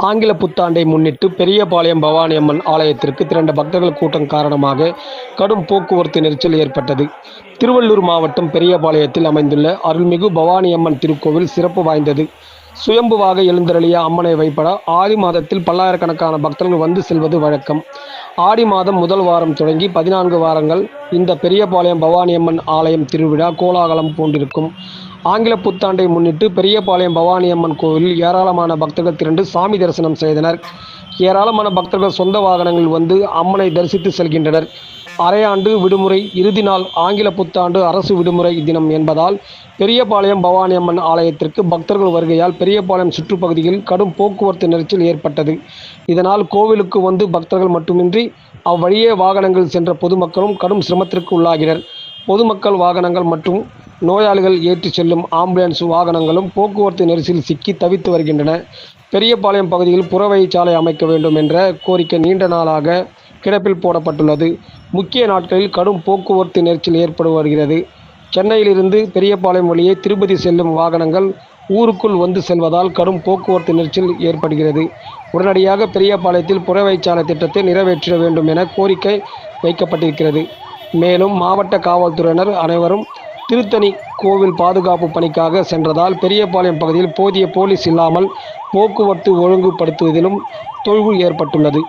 ஆங்கில புத்தாண்டை முன்னிட்டு பெரியபாளையம் பவானி அம்மன் ஆலயத்திற்கு திரண்ட பக்தர்கள் கூட்டம் காரணமாக கடும் போக்குவரத்து நெரிசல் ஏற்பட்டது. திருவள்ளூர் மாவட்டம் பெரியபாளையத்தில் அமைந்துள்ள அருள்மிகு பவானி அம்மன் திருக்கோவில் சிறப்பு வாய்ந்தது. சுயம்புவாக எழுந்தருளிய அம்மனை வைப்பட ஆடி மாதத்தில் பல்லாயிரக்கணக்கான பக்தர்கள் வந்து செல்வது வழக்கம். ஆடி மாதம் முதல் வாரம் தொடங்கி பதினான்கு வாரங்கள் இந்த பெரியபாளையம் பவானியம்மன் ஆலயம் திருவிழா கோலாகலம் பூண்டிருக்கும் ஆங்கில புத்தாண்டை முன்னிட்டு பெரியபாளையம் பவானியம்மன் கோவிலில் ஏராளமான பக்தர்கள் திரண்டு சாமி தரிசனம் செய்தனர். ஏராளமான பக்தர்கள் சொந்த வாகனங்களில் வந்து அம்மனை தரிசித்து செல்கின்றனர். அரையாண்டு விடுமுறை இறுதி நாள் ஆங்கில புத்தாண்டு அரசு விடுமுறை தினம் என்பதால் பெரியபாளையம் பவானி அம்மன் ஆலயத்திற்கு பக்தர்கள் வருகையால் பெரியபாளையம் சுற்றுப்பகுதியில் கடும் போக்குவரத்து நெரிசல் ஏற்பட்டது. இதனால் கோவிலுக்கு வந்து பக்தர்கள் மட்டுமின்றி அவ்வழியே வாகனங்கள் சென்ற பொதுமக்களும் கடும் சிரமத்திற்கு உள்ளாகினர். பொதுமக்கள் வாகனங்கள் மற்றும் நோயாளிகள் ஏற்றிச் செல்லும் ஆம்புலன்ஸ் வாகனங்களும் போக்குவரத்து நெரிசலில் சிக்கி தவித்து வருகின்றன. பெரியபாளையம் பகுதியில் புறவழிச்சாலை அமைக்க வேண்டும் என்ற கோரிக்கை நீண்ட நாளாக கிடப்பில் போடப்பட்டுள்ளது. முக்கிய நாட்களில் கடும் போக்குவரத்து நெரிசல் ஏற்பட்டு வருகிறது. சென்னையிலிருந்து பெரியபாளையம் வழியே திருப்பதி செல்லும் வாகனங்கள் ஊருக்குள் வந்து செல்வதால் கடும் போக்குவரத்து நெரிசல் ஏற்படுகிறது. உடனடியாக பெரியபாளையத்தில் புறவைச்சாலை திட்டத்தை நிறைவேற்ற வேண்டும் என கோரிக்கை வைக்கப்பட்டிருக்கிறது. மேலும் மாவட்ட காவல்துறையினர் அனைவரும் திருத்தணி கோவில் பாதுகாப்பு பணிக்காக சென்றதால் பெரியபாளையம் பகுதியில் போதிய போலீஸ் இல்லாமல் போக்குவரத்து ஒழுங்குபடுத்துவதிலும் தொய்வு ஏற்பட்டுள்ளது.